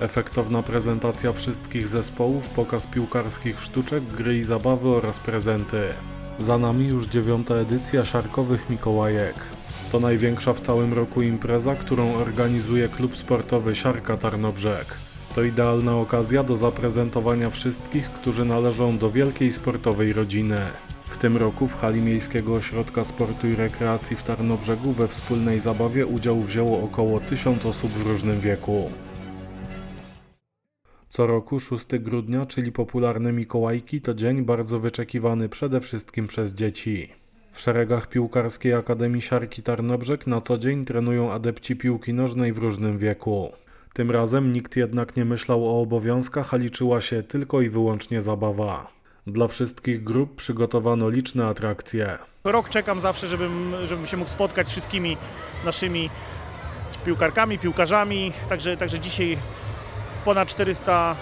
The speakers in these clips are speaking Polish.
Efektowna prezentacja wszystkich zespołów, pokaz piłkarskich sztuczek, gry i zabawy oraz prezenty. Za nami już dziewiąta edycja Szarkowych Mikołajek. To największa w całym roku impreza, którą organizuje klub sportowy Siarka Tarnobrzeg. To idealna okazja do zaprezentowania wszystkich, którzy należą do wielkiej sportowej rodziny. W tym roku w hali Miejskiego Ośrodka Sportu i Rekreacji w Tarnobrzegu we wspólnej zabawie udział wzięło około 1000 osób w różnym wieku. Co roku 6 grudnia, czyli popularne Mikołajki, to dzień bardzo wyczekiwany przede wszystkim przez dzieci. W szeregach piłkarskiej Akademii Siarki Tarnobrzeg na co dzień trenują adepci piłki nożnej w różnym wieku. Tym razem nikt jednak nie myślał o obowiązkach, a liczyła się tylko i wyłącznie zabawa. Dla wszystkich grup przygotowano liczne atrakcje. Rok czekam zawsze, żebym, żebym się mógł spotkać z wszystkimi naszymi piłkarkami, piłkarzami. Także, także dzisiaj ponad 400,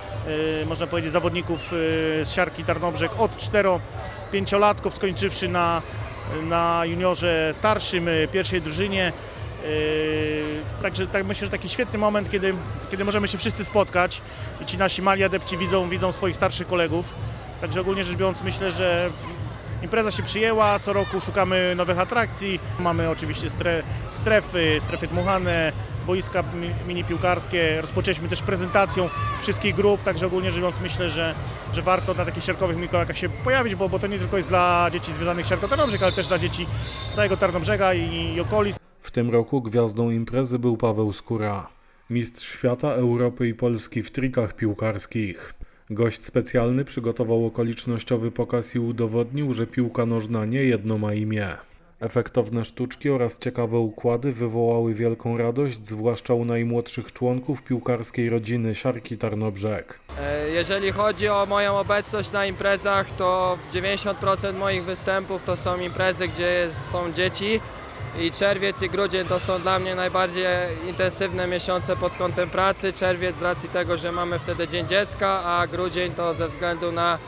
y, można powiedzieć, zawodników y, z siarki Tarnobrzeg od 4-5-latków, skończywszy na, na juniorze starszym, y, pierwszej drużynie. Także tak myślę, że taki świetny moment, kiedy, kiedy możemy się wszyscy spotkać i ci nasi mali adepci widzą, widzą swoich starszych kolegów. Także ogólnie rzecz biorąc myślę, że Impreza się przyjęła, co roku szukamy nowych atrakcji. Mamy oczywiście stre, strefy, strefy dmuchane, boiska mi- mini piłkarskie. Rozpoczęliśmy też prezentacją wszystkich grup, także ogólnie rzecz myślę, że, że warto na takich siarkowych Mikołajkach się pojawić, bo, bo to nie tylko jest dla dzieci związanych z Tarnobrzeg, ale też dla dzieci z całego Tarnobrzega i, i okolic. W tym roku gwiazdą imprezy był Paweł Skóra, mistrz świata, Europy i Polski w trikach piłkarskich. Gość specjalny przygotował okolicznościowy pokaz i udowodnił, że piłka nożna nie jedno ma imię. Efektowne sztuczki oraz ciekawe układy wywołały wielką radość, zwłaszcza u najmłodszych członków piłkarskiej rodziny Siarki Tarnobrzeg. E, Jeżeli chodzi o moją obecność na imprezach, to 90% moich występów to są imprezy, gdzie są dzieci i czerwiec i grudzień to są dla mnie najbardziej intensywne miesiące pod kątem pracy. Czerwiec z racji tego, że mamy wtedy Dzień Dziecka, a grudzień to ze względu na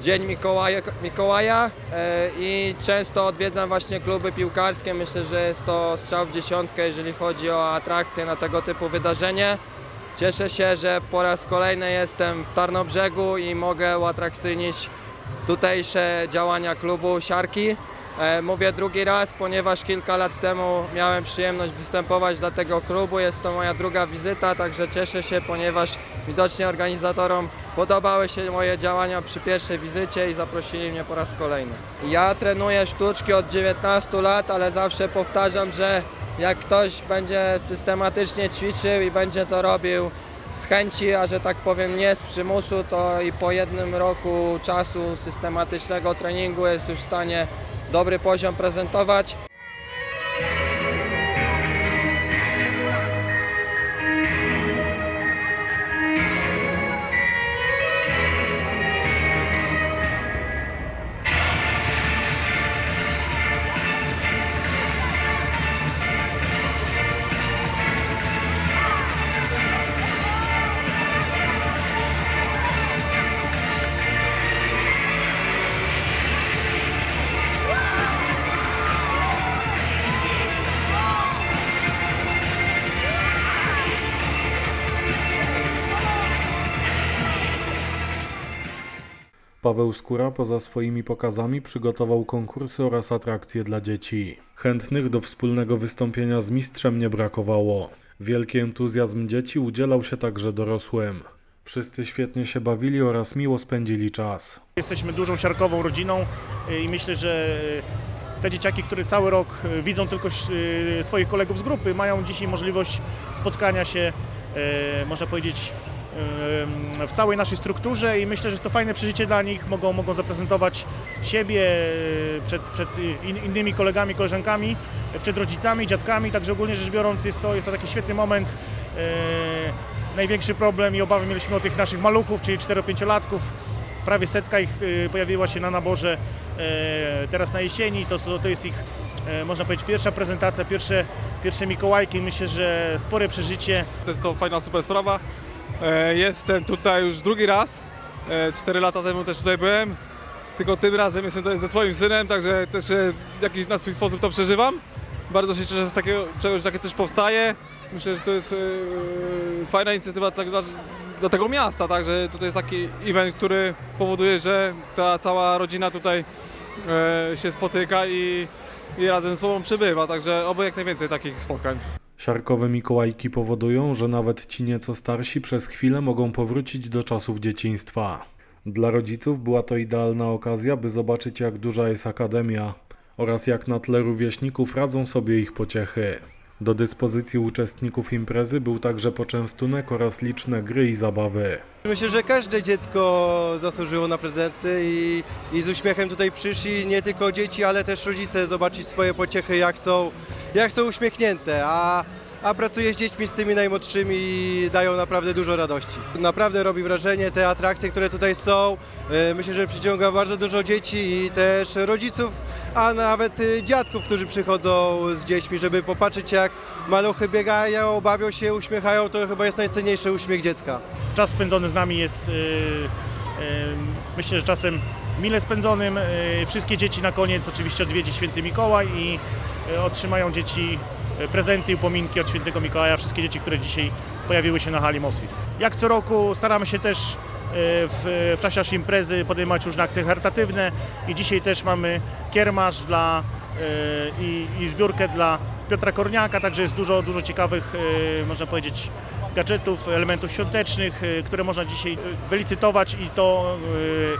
Dzień Mikołaja, Mikołaja e, i często odwiedzam właśnie kluby piłkarskie. Myślę, że jest to strzał w dziesiątkę, jeżeli chodzi o atrakcje na tego typu wydarzenie. Cieszę się, że po raz kolejny jestem w Tarnobrzegu i mogę uatrakcyjnić tutejsze działania klubu Siarki. E, Mówię drugi raz, ponieważ kilka lat temu miałem przyjemność występować dla tego klubu. Jest to moja druga wizyta, także cieszę się, ponieważ widocznie organizatorom podobały się moje działania przy pierwszej wizycie i zaprosili mnie po raz kolejny. Ja trenuję sztuczki od 19 lat, ale zawsze powtarzam, że jak ktoś będzie systematycznie ćwiczył i będzie to robił z chęci, a że tak powiem nie z przymusu, to i po jednym roku czasu systematycznego treningu jest już w stanie dobry poziom prezentować. Paweł Skóra poza swoimi pokazami przygotował konkursy oraz atrakcje dla dzieci. Chętnych do wspólnego wystąpienia z mistrzem nie brakowało. Wielki entuzjazm dzieci udzielał się także dorosłym. Wszyscy świetnie się bawili oraz miło spędzili czas. Jesteśmy dużą siarkową rodziną y, i myślę, że te dzieciaki, które cały rok y, widzą tylko y, swoich kolegów z grupy, mają dzisiaj możliwość spotkania się, y, można powiedzieć, y, w całej naszej strukturze i myślę, że jest to fajne przeżycie dla nich. Mogą, mogą zaprezentować siebie y, przed, przed in, innymi kolegami, koleżankami, y, przed rodzicami, dziadkami. Także ogólnie rzecz biorąc jest to, jest to taki świetny moment. Y, Największy problem i obawy mieliśmy o tych naszych maluchów, czyli 4-5-latków. Prawie setka ich pojawiła się na naborze e, teraz na jesieni. To, to jest ich, e, można powiedzieć, pierwsza prezentacja, pierwsze, pierwsze Mikołajki. Myślę, że spore przeżycie. To jest to fajna, super sprawa. E, Jestem tutaj już drugi raz. E, Cztery lata temu też tutaj byłem. Tylko tym razem jestem tutaj ze swoim synem, także też e, jakiś na swój sposób to przeżywam. Bardzo się cieszę z takiego czegoś, że takie coś powstaje. Myślę, że to jest fajna inicjatywa dla, dla, tego miasta, tak, że tutaj jest taki event, który powoduje, że ta cała rodzina tutaj się spotyka i, i razem ze sobą przebywa, także oby jak najwięcej takich spotkań. Siarkowe Mikołajki powodują, że nawet ci nieco starsi przez chwilę mogą powrócić do czasów dzieciństwa. Dla rodziców była to idealna okazja, by zobaczyć jak duża jest akademia oraz jak na tle rówieśników radzą sobie ich pociechy. Do dyspozycji uczestników imprezy był także poczęstunek oraz liczne gry i zabawy. Myślę, że każde dziecko zasłużyło na prezenty i, i z uśmiechem tutaj przyszli nie tylko dzieci, ale też rodzice zobaczyć swoje pociechy, jak są, jak są uśmiechnięte, a, a pracuję z dziećmi, z tymi najmłodszymi i dają naprawdę dużo radości. Naprawdę robi wrażenie te atrakcje, które tutaj są. E, Myślę, że przyciąga bardzo dużo dzieci i też rodziców, a nawet e, dziadków, którzy przychodzą z dziećmi, żeby popatrzeć jak maluchy biegają, bawią się, uśmiechają. To chyba jest najcenniejszy uśmiech dziecka. Czas spędzony z nami jest, y, y, myślę, że czasem mile spędzonym. Wszystkie dzieci na koniec oczywiście odwiedzi Święty Mikołaj i otrzymają dzieci y, prezenty i upominki od Świętego Mikołaja. Wszystkie dzieci, które dzisiaj pojawiły się na hali Mosir. Jak co roku staramy się też y, w, w czasie naszej imprezy podejmować różne akcje charytatywne i dzisiaj też mamy kiermasz dla, i, i zbiórkę dla Piotra Korniaka, także jest dużo, dużo ciekawych, można powiedzieć, gadżetów, elementów świątecznych, y, które można dzisiaj y, wylicytować i to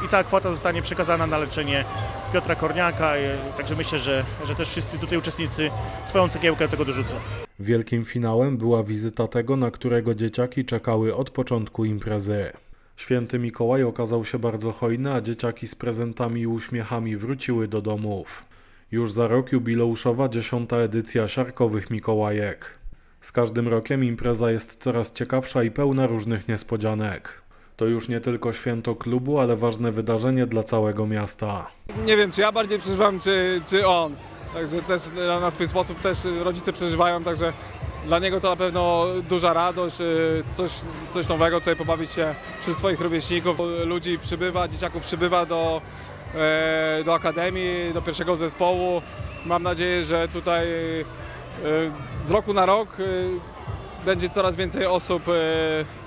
y, i cała kwota zostanie przekazana na leczenie Piotra Korniaka. Także myślę, że, że też wszyscy tutaj uczestnicy swoją cegiełkę do tego dorzucą. Wielkim finałem była wizyta tego, na którego dzieciaki czekały od początku imprezy. Święty Mikołaj okazał się bardzo hojny, a dzieciaki z prezentami i uśmiechami wróciły do domów. Już za rok jubileuszowa dziesiąta edycja Siarkowych Mikołajek. Z każdym rokiem impreza jest coraz ciekawsza i pełna różnych niespodzianek. To już nie tylko święto klubu, ale ważne wydarzenie dla całego miasta. Nie wiem, czy ja bardziej przeżywam, czy, czy on. Także też na, swój sposób też rodzice przeżywają, także dla niego to na pewno duża radość, y, coś, coś nowego, tutaj pobawić się wśród swoich rówieśników. Ludzi przybywa, dzieciaków przybywa do, e, do akademii, do pierwszego zespołu. Mam nadzieję, że tutaj z roku na rok y, będzie coraz więcej osób y,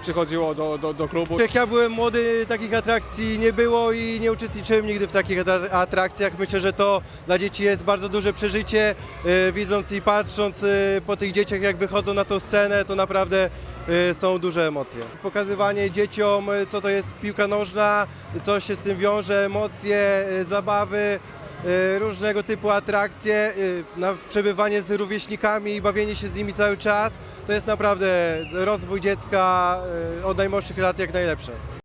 przychodziło do, do, do klubu. Jak ja byłem młody, takich atrakcji nie było i nie uczestniczyłem nigdy w takich atra- atrakcjach. Myślę, że to dla dzieci jest bardzo duże przeżycie. E, Widząc i patrząc e, po tych dzieciach, jak wychodzą na tą scenę, to naprawdę e, są duże emocje. Pokazywanie dzieciom, e, co to jest piłka nożna, co się z tym wiąże, emocje, e, zabawy. E, Różnego typu atrakcje, e, na przebywanie z rówieśnikami i bawienie się z nimi cały czas, to jest naprawdę rozwój dziecka e, od najmłodszych lat jak najlepsze.